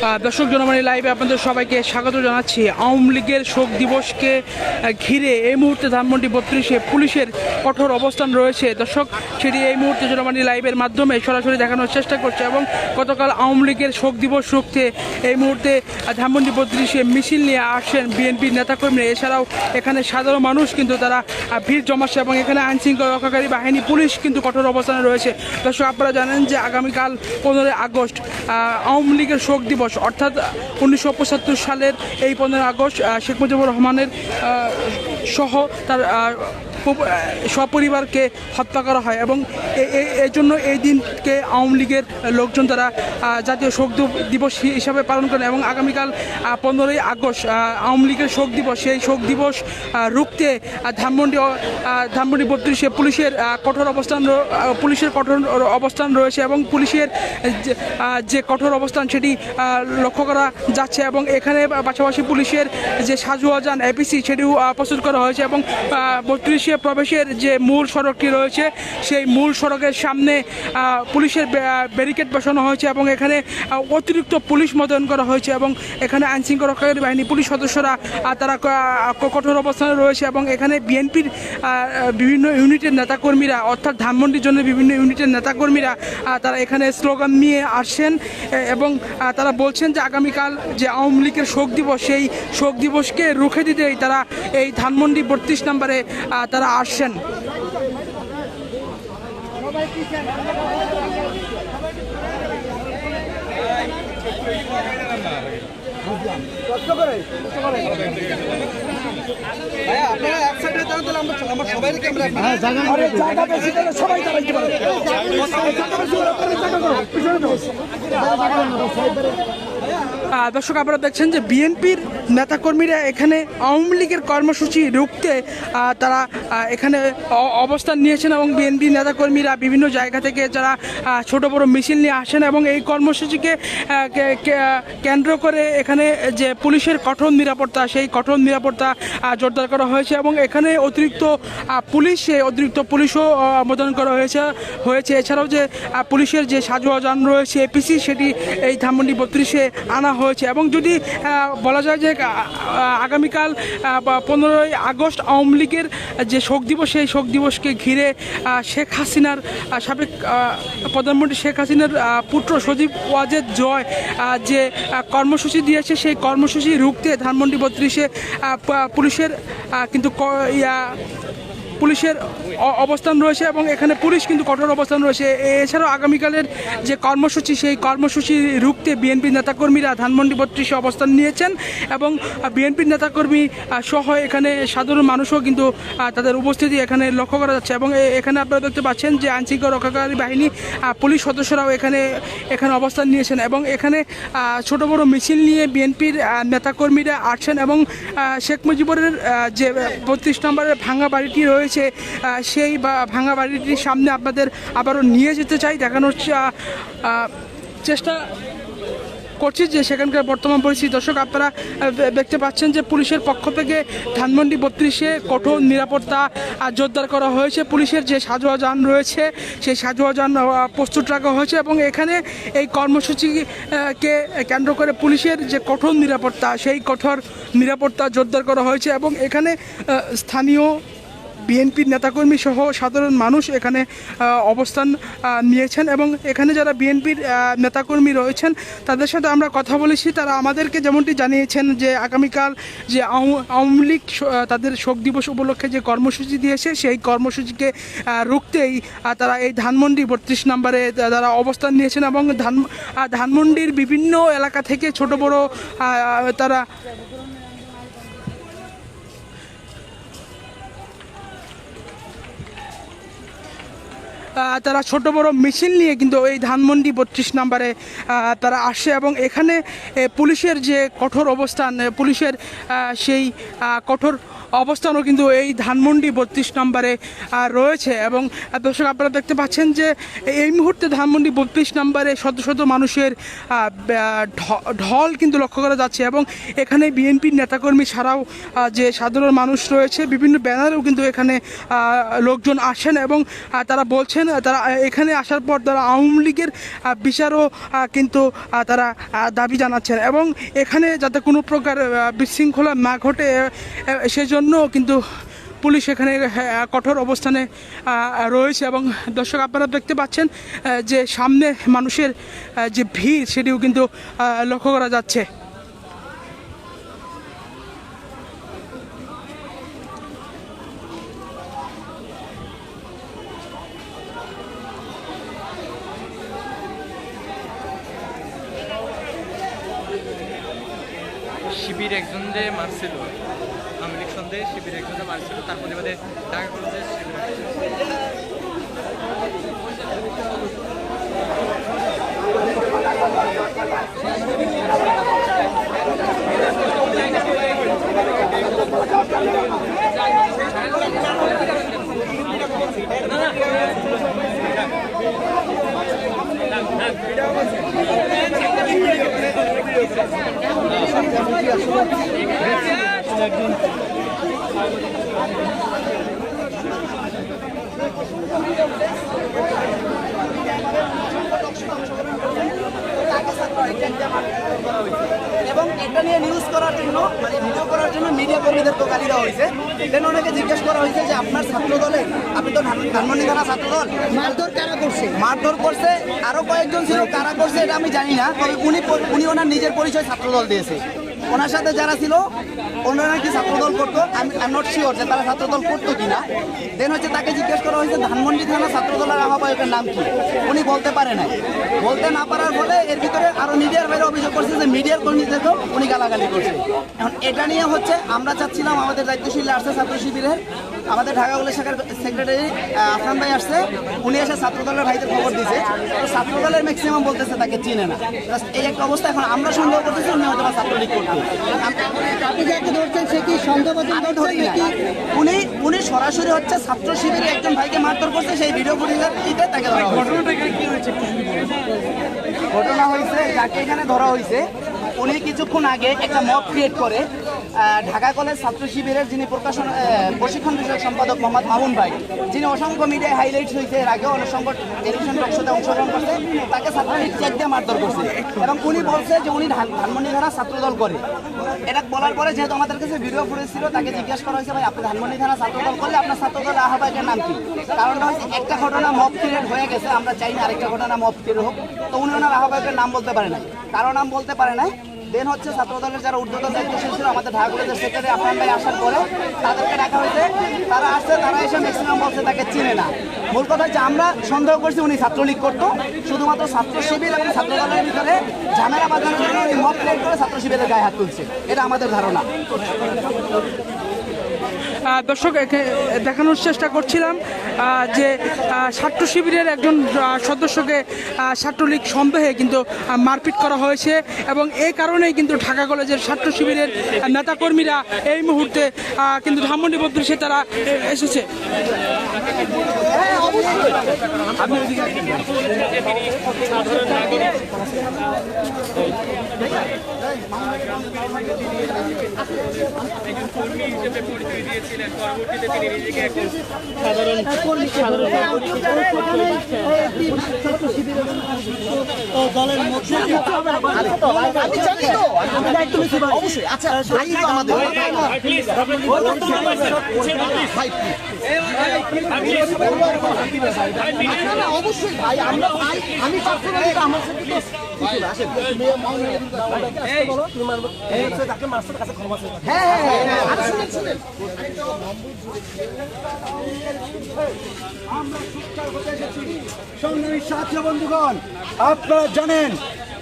দর্শক জনমানী লাইভে আপনাদের সবাইকে স্বাগত জানাচ্ছি। আওয়ামী লীগের শোক দিবসকে ঘিরে এই মুহূর্তে ধানমন্ডি বত্রিশে পুলিশের কঠোর অবস্থান রয়েছে। দর্শক, সেটি এই মুহূর্তে জনমানি লাইভের মাধ্যমে সরাসরি দেখানোর চেষ্টা করছে এবং গতকাল আওয়ামী লীগের শোক দিবস রুখতে এই মুহূর্তে ধানমন্ডি বত্রিশে মিছিল নিয়ে আসছেন বিএনপির নেতাকর্মীরা। এছাড়াও এখানে সাধারণ মানুষ কিন্তু তারা ভিড় জমাচ্ছে এবং এখানে আইন শৃঙ্খলা রক্ষাকারী বাহিনী, পুলিশ কিন্তু কঠোর অবস্থানে রয়েছে। দর্শক, আপনারা জানেন যে আগামীকাল পনেরোই আগস্ট আওয়ামী লীগের শোক দিবস। অর্থাৎ উনিশশো পঁচাত্তর সালের এই পনেরোই আগস্ট শেখ মুজিবুর রহমানের সহ তার সপরিবারকে হত্যা করা হয় এবং এই জন্য এই দিনকে আওয়ামী লীগের লোকজন তারা জাতীয় শোক দিবস হিসাবে পালন করেন এবং আগামীকাল পনেরোই আগস্ট আওয়ামী লীগের শোক দিবস, সেই শোক দিবস রুখতে ধানমন্ডি ধানমন্ডি বত্রিশে পুলিশের কঠোর অবস্থান পুলিশের কঠোর অবস্থান রয়েছে এবং পুলিশের যে- কঠোর অবস্থান সেটি লক্ষ্য করা যাচ্ছে এবং এখানে, পাশাপাশি পুলিশের যে সাজুয়াজান এপিসি সেটিও প্রস্তুত করা হয়েছে এবং বত্রিশে প্রবেশের যে মূল সড়কটি রয়েছে সেই মূল সড়কের সামনে পুলিশের ব্যারিকেড বসানো হয়েছে এবং এখানে অতিরিক্ত পুলিশ মোতায়েন করা হয়েছে এবং এখানে আইন শৃঙ্খলা রক্ষাকারী বাহিনী পুলিশ সদস্যরা তারা কঠোর অবস্থানে রয়েছে এবং এখানে বিএনপির বিভিন্ন ইউনিটের নেতাকর্মীরা অর্থাৎ ধানমন্ডির জন্য বিভিন্ন ইউনিটের নেতাকর্মীরা তারা এখানে স্লোগান নিয়ে আসছেন এবং তারা বলছেন যে আগামীকাল যে আওয়ামী লীগের শোক দিবস সেই শোক দিবসকে রুখে দিতেই তারা এই ধানমন্ডি বত্রিশ নম্বরে আহ, তারা আসছেন আপনারা এক সাইডে দাঁড়ান তাহলে আমরা আমরা সবাই দর্শক, আপনারা দেখছেন যে বিএনপির নেতাকর্মীরা এখানে আওয়ামী লীগের কর্মসূচি রুখতে তারা এখানে অবস্থান নিয়েছেন এবং বিএনপি নেতাকর্মীরা বিভিন্ন জায়গা থেকে যারা ছোট বড় মিছিল নিয়ে আসেন এবং এই কর্মসূচিকে কেন্দ্র করে এখানে যে পুলিশের কঠোর নিরাপত্তা, সেই কঠোর নিরাপত্তা জোরদার করা হয়েছে এবং এখানে অতিরিক্ত পুলিশ অতিরিক্ত পুলিশও মোতায়েন করা হয়েছে হয়েছে। এছাড়াও যে পুলিশের যে সাজোয়া যান রয়েছে, এপিসি, সেটি এই ধানমন্ডি বত্রিশে আনা হয়েছে এবং যদি বলা যায় যে আগামীকাল পনেরোই আগস্ট আওয়ামী লীগের যে শোক দিবস, সেই শোক দিবসকে ঘিরে শেখ হাসিনার সাবেক প্রধানমন্ত্রী শেখ হাসিনার পুত্র সজীব ওয়াজেদ জয় যে কর্মসূচি দিয়েছে, সেই কর্মসূচি রুখতে ধানমন্ডি বত্রিশে পুলিশের কিন্তু পুলিশের অবস্থান রয়েছে এবং এখানে পুলিশ কিন্তু কঠোর অবস্থান রয়েছে। এছাড়াও আগামীকালের যে কর্মসূচি, সেই কর্মসূচি রুখতে বিএনপি নেতাকর্মীরা ধানমন্ডি বত্রিশে অবস্থান নিয়েছেন এবং বিএনপির নেতাকর্মী সহ এখানে সাধারণ মানুষও কিন্তু তাদের উপস্থিতি এখানে লক্ষ্য করা যাচ্ছে এবং এখানে আপনারা দেখতে পাচ্ছেন যে আইনশৃঙ্খলা রক্ষাকারী বাহিনী পুলিশ সদস্যরাও এখানে এখানে অবস্থান নিয়েছেন এবং এখানে ছোট বড় মিছিল নিয়ে বিএনপির নেতাকর্মীরা আসছেন এবং শেখ মুজিবুরের যে বত্রিশ নম্বরের ভাঙা বাড়িটি রয়েছে আহ, সেই বা- ভাঙা বাড়িটির সামনে আপনাদের আবারও নিয়ে যেতে চাই দেখানোর চেষ্টা করছি যে সেখানকার বর্তমান পরিস্থিতি। দর্শক আপনারা দেখতে পাচ্ছেন যে পুলিশের পক্ষ থেকে ধানমন্ডি বত্রিশে কঠোর নিরাপত্তা জোরদার করা হয়েছে। পুলিশের যে সাজোয়া যান রয়েছে সেই সাজোয়া যান প্রস্তুত রাখা হয়েছে এবং এখানে এই কর্মসূচিকে কেন্দ্র করে পুলিশের যে কঠোর নিরাপত্তা সেই কঠোর নিরাপত্তা জোরদার করা হয়েছে এবং এখানে স্থানীয় বিএনপির নেতাকর্মী সহ সাধারণ মানুষ এখানে অবস্থান নিয়েছেন এবং এখানে যারা বিএনপির নেতাকর্মী রয়েছেন, তাদের সাথে আমরা কথা বলেছি। তারা আমাদেরকে যেমনটি জানিয়েছেন যে আগামীকাল যে আওয়ামী লীগ তাদের শোক দিবস উপলক্ষে যে কর্মসূচি দিয়েছে, সেই কর্মসূচিকে রুখতেই তারা এই ধানমন্ডি বত্রিশ নম্বরে তারা অবস্থান নিয়েছেন এবং ধান ধানমন্ডির বিভিন্ন এলাকা থেকে ছোট বড় তারা তারা ছোট বড় মেশিন নিয়ে কিন্তু এই ধানমন্ডি বত্রিশ নাম্বারে তারা আসে এবং এখানে পুলিশের যে কঠোর অবস্থান পুলিশের সেই কঠোর অবস্থানও কিন্তু এই ধানমন্ডি বত্রিশ নম্বরে রয়েছে। এবং দর্শক আপনারা দেখতে পাচ্ছেন যে এই মুহূর্তে ধানমন্ডি বত্রিশ নম্বরে শত শত মানুষের ঢল কিন্তু লক্ষ্য করা যাচ্ছে। এবং এখানে বিএনপির নেতাকর্মী ছাড়াও যে সাধারণ মানুষ রয়েছে বিভিন্ন ব্যানারেও কিন্তু এখানে লোকজন আসেন এবং তারা বলছেন তারা এখানে আসার পর তারা আওয়ামী লীগের বিচারও কিন্তু তারা দাবি জানাচ্ছেন। এবং এখানে যাতে কোনো প্রকার বিশৃঙ্খলা না ঘটে আহ, সেজন্য কিন্তু পুলিশ এখানে কঠোর অবস্থানে রয়েছে এবং দর্শক আপনারা দেখতে পাচ্ছেন যে সামনে মানুষের যে ভিড়, সেটিও কিন্তু লক্ষ্য করা যাচ্ছে। শিবির একজন যে মারছিল। আওয়ামী লীগ সন্দেহে শিবির একজন যে মারছিল। তার প্রতিবাদে ঢাকা কলেজের শিবির এবং এটা নিয়ে নিউজ করার জন্য মানে ভিডিও করার জন্য মিডিয়া কর্মীদেরকে গালি দেওয়া হয়েছে। দেন অনেকে জিজ্ঞেস করা হয়েছে যে আপনার ছাত্র দলে আপনি তো ধান- ধানমন্ডি থানা ছাত্র দল মারধর কারা করছে? মারধর করছে আরও কয়েকজন ছিল কারা করছে এটা আমি জানি না তবে উনি উনি ওনার নিজের পরিচয় ছাত্র দল দিয়েছে। ওনার সাথে যারা ছিল, ওনারা কি ছাত্রদল করতো? আমি আই নট শিওর যে তারা ছাত্রদল করতো কিনা। দেন হচ্ছে তাকে জিজ্ঞেস করা হয়েছে, ধানমন্ডি থানা ছাত্রদলের আহ্বায়কের নাম কি? উনি বলতে পারে নাই। বলতে না পারার ফলে এর ভিতরে আরও মিডিয়ার বাইরে অভিযোগ করছে যে মিডিয়ার কর্মীদেরকেও উনি গালাগালি করছে। এখন এটা নিয়ে হচ্ছে আমরা চাচ্ছিলাম আমাদের দায়িত্বশীল আসছে ছাত্র শিবিরের, আমাদের ঢাকা কলেজ শাখার সেক্রেটারি আসাম ভাই আসছে, উনি এসে ছাত্রদলের ভাইদের খবর দিয়েছে তো ছাত্রদলের ম্যাক্সিমাম বলতেছে তাকে চিনে না। এই একটা অবস্থা এখন আমরা সন্দেহ করতেছি, উনি হয়তো ছাত্রলীগ করতো আপনি যাকে ধরছেন সে কি উনি উনি সরাসরি হচ্ছে ছাত্র শিবিরে একজন ভাইকে মারধর করছে সেই ভিডিও ফুটেজের ইতে তাকে ধরা হয়েছে ঘটনা হয়েছে, যাকে এখানে ধরা হয়েছে, উনি কিছুক্ষণ আগে একটা মব ক্রিয়েট করে ঢাকা কলেজ ছাত্র শিবিরের যিনি প্রকাশন প্রশিক্ষণ বিষয়ক সম্পাদক মোহাম্মদ মামুন ভাই, যিনি অসংখ্য মিডিয়ায় হাইলাইট হয়েছে, এর আগে অনেক টেলিভিশন টকশোতে অংশগ্রহণ করছে, তাকে ছাত্রলীগ চেক দিয়ে মারধর করছে। এবং উনি বলছে যে উনি ধান- ধানমন্ডি থানা ছাত্রদল করে। এটা বলার পরে যেহেতু আমাদের কাছে ভিডিও ফুটেজ ছিল, তাকে জিজ্ঞাসা করা হয়েছে, ভাই, আপনি ধানমন্ডি থানা ছাত্রদল করলে আপনার ছাত্রদল আহ্বায়কের নাম কি? কারণটা হচ্ছে একটা ঘটনা মব ক্রিয়েট হয়ে গেছে, আমরা চাই না আরেকটা ঘটনা মব ক্রিয়েট হোক। তো উনি ওনার আহ্বায়কের নাম বলতে পারে না কারও নাম বলতে পারে না দেন হচ্ছে ছাত্রদলের যারা ঊর্ধ্বতন দায়িত্বশীল ছিল, আমাদের ঢাকা কলেজের সেক্রেটারি আফরান ভাই আসার পরে তাদেরকে ডাকা হয়েছে। তারা আসছে, তারা এসে ম্যাক্সিমাম বলছে তাকে চিনে না। মূল কথা হচ্ছে আমরা সন্দেহ করছি উনি ছাত্রলীগ করতো। শুধুমাত্র ছাত্র শিবির এবং ছাত্র দলের ভিতরে ঝামেলা বাজানোর জন্য উনি মত করে ছাত্র শিবিরের গায়ে হাত তুলছে। এটা আমাদের ধারণা। দর্শক দেখানোর চেষ্টা করছিলাম যে ছাত্র শিবিরের একজন সদস্যকে ছাত্রলীগ সন্দেহে কিন্তু মারপিট করা হয়েছে এবং এই কারণেই কিন্তু ঢাকা কলেজের ছাত্র শিবিরের নেতাকর্মীরা এই মুহূর্তে কিন্তু ধানমন্ডি বদ্রিশে তারা এ- এসেছে কর্মী হিসেবে পরিচয় দিয়েছিলেন পরবর্তীতে তিনি নিজেকে একজন অবশ্যই আচ্ছা ভাই তো আমাদের অবশ্যই ভাই আমরা ভাই আমি আমার সাথে তো হ্যাঁ হ্যাঁ হ্যাঁ শুনেন শুনেন সংগ্রামী সাথী বন্ধুগণ আপনারা জানেন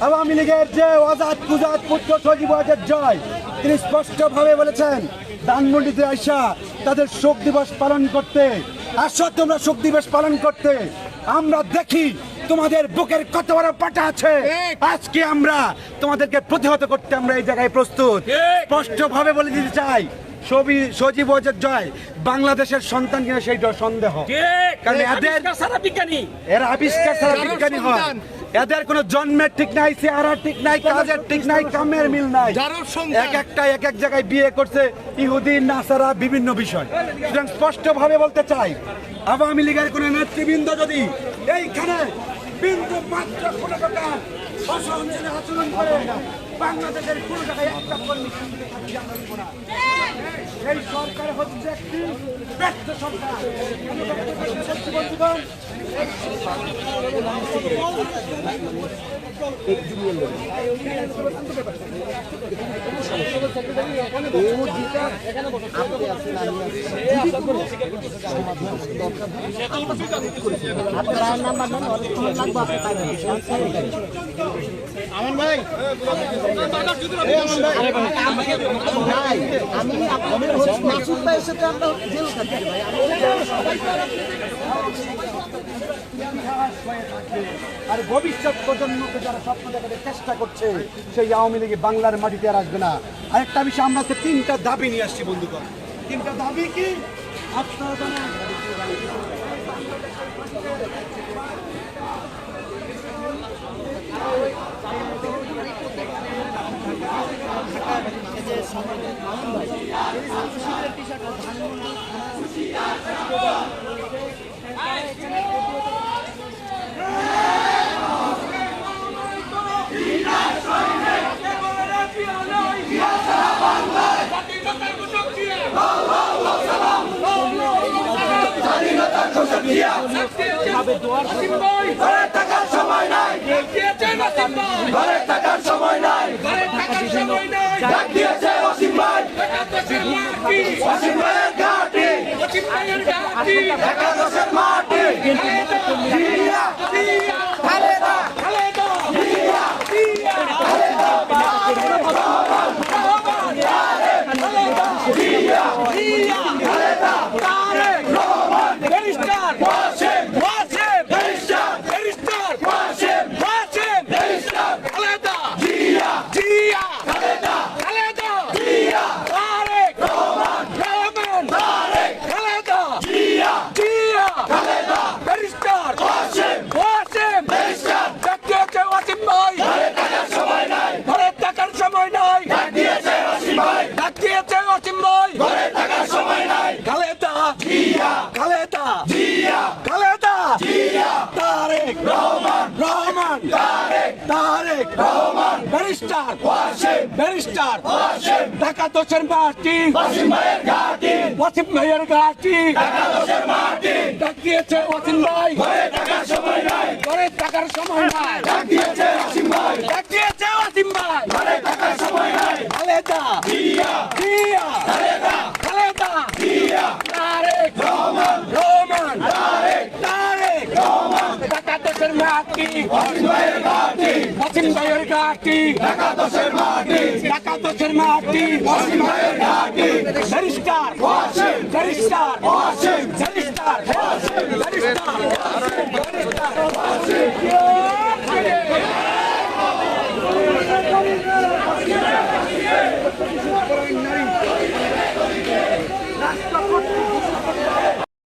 আওয়ামী লীগের যে আজাদ কুজাদ পুত্র সজীব ওয়াজেদ জয় তিনি স্পষ্টভাবে বলেছেন ধানমন্ডিতে আইসা তাদের শোক দিবস পালন করতে আসো তোমরা শোক দিবস পালন করতে আমরা দেখি তোমাদের বুকের কত বড় পাটা আছে। আজকে আমরা তোমাদেরকে প্রতিহত করতে আমরা এই জায়গায় প্রস্তুত। স্পষ্টভাবে বলে দিতে চাই ছবি সজীব জয় বাংলাদেশের সন্তান কিনা সেইটা সন্দেহ। কারণ এদের এরা আবিষ্কার ছাড়া বিজ্ঞানী হয়। এদের কোনো জন্মের ঠিক নাই চেহারা ঠিক নাই কাজের ঠিক নাই কামের মিল নাই। এক একটা এক এক জায়গায় বিয়ে করছে ইহুদি নাসারা বিভিন্ন বিষয়। সুতরাং স্পষ্ট ভাবে বলতে চাই আওয়ামী লীগের কোন নেতৃবৃন্দ যদি এইখানে বিন্দু মাত্র কোনো প্রকার অসহনশীল আচরণ করে বাংলাদেশের কোনো জায়গায় একটা কর্মী আমরা না। এই সরকার হচ্ছে একটি ব্যর্থ সরকার। বন্ধুগণ, আমার ভাই আমি আপনাদের মাসুদ ভাইয়ের জেল খাচ্ছি ভাই। আর ভবিষ্যৎ প্রজন্মকে যারা স্বপ্ন দেখাতে চেষ্টা করছে, সেই আওয়ামী লীগে বাংলার মাটিতে আর আসবে না। আরেকটা বিষয়, আমরা তো তিনটা দাবি নিয়ে আসছি, বন্ধুগণ। তিনটা দাবি কি? ঘরের থাকার সময় নাই ঘরের থাকার সময় নাই ডাক দিয়েছে অসীম ভাই অসীম ভাইয়ের ঘাট খালেদা ঢাকা দশের মাটি। ওয়াসিম ভাইয়ের ঘাটি। ডাক দিয়েছে ওয়াসিম ভাই। ঘরে টাকার সময় নাই। ডাক দিয়েছে ওয়াসিম ভাই। ডাক দিয়েছে ওয়াসিম ভাই। ঘরে টাকার সময় নাই। খালেদা। জিয়া জিয়া খালেদা। খালেদা। জিয়া তারেক রহমান। রহমান। মাটি অসীম ভাইয়ের মাটি অসীম ভাইয়ের ঘাটি। ঢাকা দশের মাটি। ঢাকা দশের মাটি অসীম ভাইয়ের ঘাটি barrister. Wasim barrister. Wasim barrister. Wasim barrister.